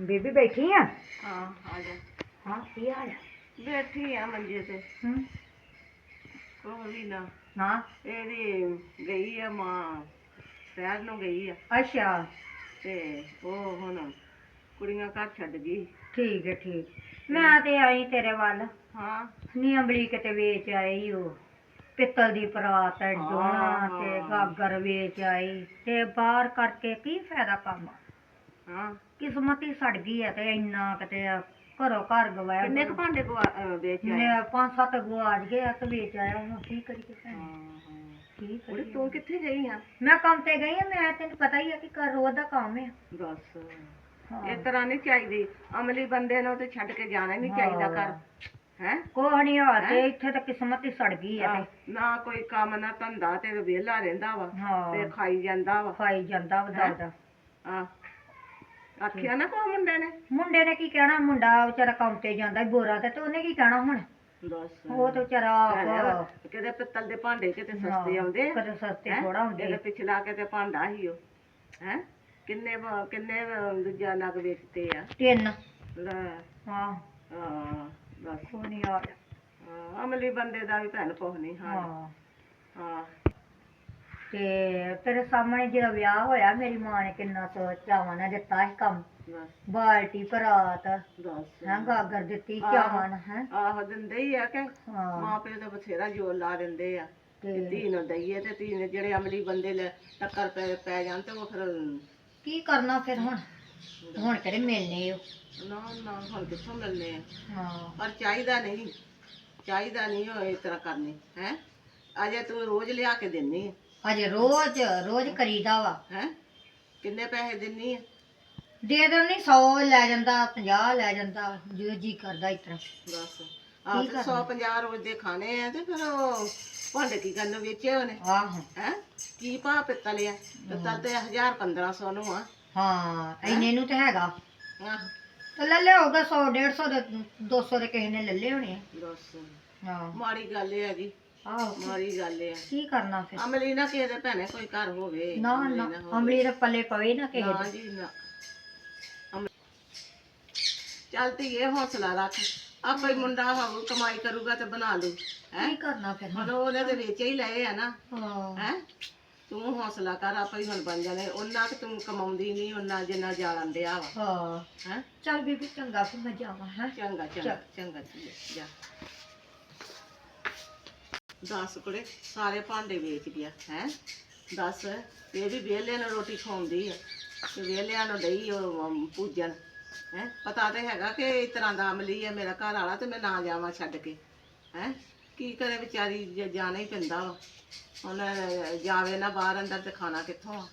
ਬੀਬੀ ਬੈਠੀ ਆ? ਹਾਂ ਆ ਜਾ। ਹਾਂ ਕੀ ਹਾਲ ਹੈ ਬੈਠੀ ਆ ਮੰਜੇ ਤੇ। ਹੂੰ। ਕੋਈ ਵੀ ਨਾ। ਹਾਂ ਇਹਦੀ ਗਈ ਆ ਮਾਂ ਸ਼ਹਿਰ ਨੂੰ ਗਈ ਆ। ਅੱਛਾ। ਤੇ ਉਹ ਹੁਣ ਕੁੜੀਆਂ ਘਰ ਛੱਡ ਗਈ। ਠੀਕ ਹੈ ਠੀਕ। ਮੈਂ ਤੇ ਆਈ ਤੇਰੇ ਵੱਲ। ਹਾਂ। ਨੀ ਅੰਬਲੀ ਕਿਤੇ ਵੇਚ ਆਈ ਉਹ। ਪਿੱਤਲ ਦੀ ਪਰਾਤ ਡੋਣਾ। ਤੇ ਗਾਗਰ ਵੇਚ ਆਈ। ਤੇ ਬਾਹਰ ਕਰਕੇ ਕੀ ਫਾਇਦਾ ਕੰਮ? ਹਾਂ ਕਿਸਮਤ ਹੀ ਸੜ ਗਈ ਆ ਤੇ ਇੰਨਾ ਕਿਤੇ ਘਰੋਂ ਘਰ ਗਵਾਇਆ ਕਿੰਨੇ ਕੁ ਭਾਂਡੇ ਵੇਚ ਆਏ ਨੇ ਪੰਜ ਸੱਤ ਗਵਾਚ ਗਏ ਆ ਤੇ ਵੇਚ ਆਇਆ ਹੁਣ ਕੀ ਕਰੀਏ ਹਾਂ ਭੈਣ? ਹਾਂ ਕੀ ਕੁੜੀ ਕਰੀਏ ਤੂੰ ਕਿੱਥੇ ਗਈ ਆ? ਮੈਂ ਕੰਮ ਤੇ ਗਈ ਆ ਮੈਂ ਤੈਨੂੰ ਪਤਾ ਹੀ ਆ ਕਿ ਘਰ ਰੋਜ਼ ਦਾ ਕੰਮ ਆ। ਬਸ। ਹਾਂ। ਇਸ ਤਰ੍ਹਾਂ ਨਹੀਂ ਚਾਹੀਦੀ। ਅਮਲੀ ਬੰਦੇ ਨੂੰ ਤੇ ਛੱਡ ਕੇ ਜਾਣਾ ਹੀ ਨਹੀਂ ਚਾਹੀਦਾ ਘਰ। ਹੈ? ਕੋਹ ਨਹੀਂ ਆ ਤੇ ਇੱਥੇ ਤਾਂ ਕਿਸਮਤ ਹੀ ਸੜ ਗਈ ਆ ਤੇ। ਨਾ ਕੋਈ ਕੰਮ ਨਾ ਧੰਦਾ ਤੇ ਵਿਹਲਾ ਰਹਿੰਦਾ ਵਾ ਹਾਂ। ਤੇ ਖਾਈ ਜਾਂਦਾ ਵਾ। ਖਾਈ ਜਾਂਦਾ ਵਧਾ ਦਾ ਆ ਆਖਿਆ ਨਾ ਕੋ ਮੁੰਡੇ ਨੇ? ਮੁੰਡੇ ਨੇ ਕੀ ਕਹਿਣਾ? ਮੁੰਡਾ ਵਿਚਾਰਾ ਕੰਮ ਤੇ ਜਾਂਦਾ ਈ ਬੋਰਾ ਤੇ ਤੇ ਉਹਨੇ ਕੀ ਕਹਿਣਾ ਹੁਣ? ਉਹ ਤੇ ਵਿਚਾਰਾ ਆਪ ਕਿਤੇ ਪਿੱਤਲ ਦੇ ਭਾਂਡੇ ਕਿਤੇ ਸਸਤੇ ਆਉਂਦੇ ਕਦੇ ਸਸਤੇ ਹੈਂ? ਥੋੜਾ ਹੁੰਦੇ। ਇਹਦੇ ਪਿਛਲਾ ਕਿਤੇ ਭਾਂਡਾ ਹੀ ਉਹ। ਹੈ? ਕਿੰਨੇ ਕਿੰਨੇ ਦੂਜਾ ਨਗ ਵੇਚਤੇ ਆ? ਤਿੰਨ। ਲੈ। ਹਾਂ। ਹਾਂ ਬਸ। ਨਹੀਂ ਆ ਅਮਲੀ ਬੰਦੇ ਦਾ ਵੀ ਭੈਣ ਕੁਛ ਨਹੀਂ ਹਾਂ ਹਾਂ। ਹਾਂ। ਤੇ ਤੇਰੇ ਸਾਹਮਣੇ ਜਿਹੜਾ ਵਿਆਹ ਹੋਇਆ ਮੇਰੀ ਮਾਂ ਨੇ ਕਿੰਨਾ ਚਾਵਾਂ ਨਾਲ ਦਿੱਤਾ ਸੀ ਕੰਮ। ਬਸ। ਬਾਲਟੀ ਭਰਾਤ ਬਸ। ਹੈਂ ਗਾਗਰ ਦਿੱਤੀ ਆਹੋ। ਚਾਵਾਂ ਨਾਲ ਹੈ। ਆਹ ਦਿੰਦੇ ਹੀ ਆ ਕਿ ਹਾਂ। ਮਾਂ ਪਿਓ ਤਾਂ ਬਥੇਰਾ ਜੋਰ ਲਾ ਦਿੰਦੇ ਆ ਤੇ ਧੀ ਨੂੰ ਦਈਏ ਤੇ ਧੀ ਨੇ ਜਿਹੜੇ ਅਮਲੀ ਬੰਦੇ ਲੈ ਟੱਕਰ ਪੈ ਪੈ ਜਾਣ ਤੇ ਉਹ ਫਿਰ ਕੀ ਕਰਨਾ ਫਿਰ ਹੁਣ? ਹੁਣ ਕਿਹੜੇ ਮਿਲਨੇ ਹੋ ਨਾ ਨਾ ਹੁਣ ਕਿੱਥੋਂ ਮਿਲਨੇ ਆ? ਹਾਂ। ਪਰ ਚਾਹੀਦਾ ਨਹੀਂ ਚਾਹੀਦਾ ਨਹੀਂ ਉਹ ਇਸ ਤਰ੍ਹਾਂ ਕਰਨੀ ਹੈ? ਅਜੇ ਤੂੰ ਰੋਜ਼ ਲਿਆ ਕੇ ਦਿੰਨੀ ਅਜੇ ਰੋਜ਼ ਰੋਜ਼ ਕਰੀਦਾ ਵਾ। ਹੈ? ਕਿੰਨੇ ਪੈਸੇ ਦਿੰਨੀ ਆ? ਦੇ ਦਿੰਦੀ 100 ਲੈ ਜਾਂਦਾ 50 ਲੈ ਜਾਂਦਾ ਜੋ ਜੀ ਕਰਦਾ ਇਸ ਤਰ੍ਹਾਂ। ਬਸ। ਆਹ ਤੇ 150 ਰੋਜ਼ ਦੇ ਖਾਣੇ ਆ ਤੇ ਫਿਰ ਉਹ ਭਾਂਡੇ ਕੀ ਕਰਨ ਵੇਚੇ ਉਹਨੇ। ਆਹੋ। ਹੈ? ਕੀ ਭਾ ਪਿੱਤਲ ਆ ਪਿੱਤਲ ਤੇ 1000 1500 ਨੂੰ ਆ। ਹਾਂ ਇੰਨੇ ਨੂੰ ਤੇ ਹੈਗਾ। ਆਹ। ਤੇ ਲੈ ਲਿਆ ਹੋਗਾ 100 150 ਦੇ 200 ਦੇ ਕਿਸੇ ਨੇ ਲੈ ਲਏ ਹੋਣੇ ਆ। ਬਸ। ਹਾਂ। ਮਾੜੀ ਗੱਲ ਆ ਜੀ। ਆਹੋ ਮਾੜੀ ਗੱਲ ਆ। ਕੀ ਕਰਨਾ ਫਿਰ? ਅਮਲੀ ਨਾ ਕਿਸੇ ਦੇ ਭੈਣੇ ਕੋਈ ਘਰ ਹੋਵੇ ਨਾ ਅਮਲੀ ਨਾ ਹੋਵੇ। ਅਮਲੀ ਦੇ ਪੱਲੇ ਪਵੇ ਨਾ ਕਿਸੇ ਨਾ ਦੇ। ਜੀ ਨਾ। ਅਮ- ਚੱਲ ਧੀਏ ਹੌਸਲਾ ਰੱਖ। ਆਪੇ ਮੁੰਡਾ ਹੋਊ ਕਮਾਈ ਕਰੂਗਾ ਤੇ ਬਣਾ ਲੂ ਹੈ? ਕੀ ਕਰਨਾ ਫਿਰ ਹੁਣ? ਉਹਨੇ ਤੇ ਵੇਚੇ ਹੀ ਲਏ ਆ ਨਾ। ਹਾਂ। ਹੈ? ਤੂੰ ਹੌਸਲਾ ਕਰ ਆਪੇ ਹੀ ਹੁਣ ਬਣ ਜਾਣੇ। ਉਹਨਾਂ ਕਿ ਤੂੰ ਕਮਾਉਂਦੀ ਨਹੀਂ ਉਹਨਾਂ ਜਿੰਨਾ ਜਾਲਣ ਡਿਆ ਵਾ। ਹਾਂ। ਹੈ? ਚੱਲ ਬੀਬੀ ਚੰਗਾ ਫਿਰ ਮੈਂ ਜਾਵਾਂ ਹੈ? ਚੰਗਾ ਚੰਗਾ ਚੰਗਾ ਧੀਏ, ਜਾ। ਦੱਸ ਕੁੜੇ, ਸਾਰੇ ਭਾਂਡੇ ਵੇਚ ਗਿਆ, ਹੈ। ਦੱਸ, ਇਹ ਵੀ ਵਿਹਲਿਆਂ ਨੂੰ ਰੋਟੀ ਖਵਾਉਂਦੀ ਆ, ਤੇ ਵਿਹਲਿਆਂ ਨੂੰ ਡਈ ਉਹ ਪੂਜਣ, ਹੈ। ਪਤਾ ਤੇ ਹੈਗਾ ਕਿ ਇਸ ਤਰ੍ਹਾਂ ਦਾ ਅਮਲੀ ਆ ਮੇਰਾ ਘਰ ਵਾਲਾ ਤੇ ਮੈਂ ਨਾ ਜਾਵਾਂ ਛੱਡ ਕੇ, ਹੈ। ਕੀ ਕਰੇ ਵਿਚਾਰੀ, ਜ- ਜਾਣਾ ਹੀ ਪੈਂਦਾ ਵਾ। ਹੁਣ ਜਾਵੇ ਨਾ ਬਾਹਰ ਅੰਦਰ ਤੇ ਖਾਣਾ ਕਿੱਥੋਂ ਆ?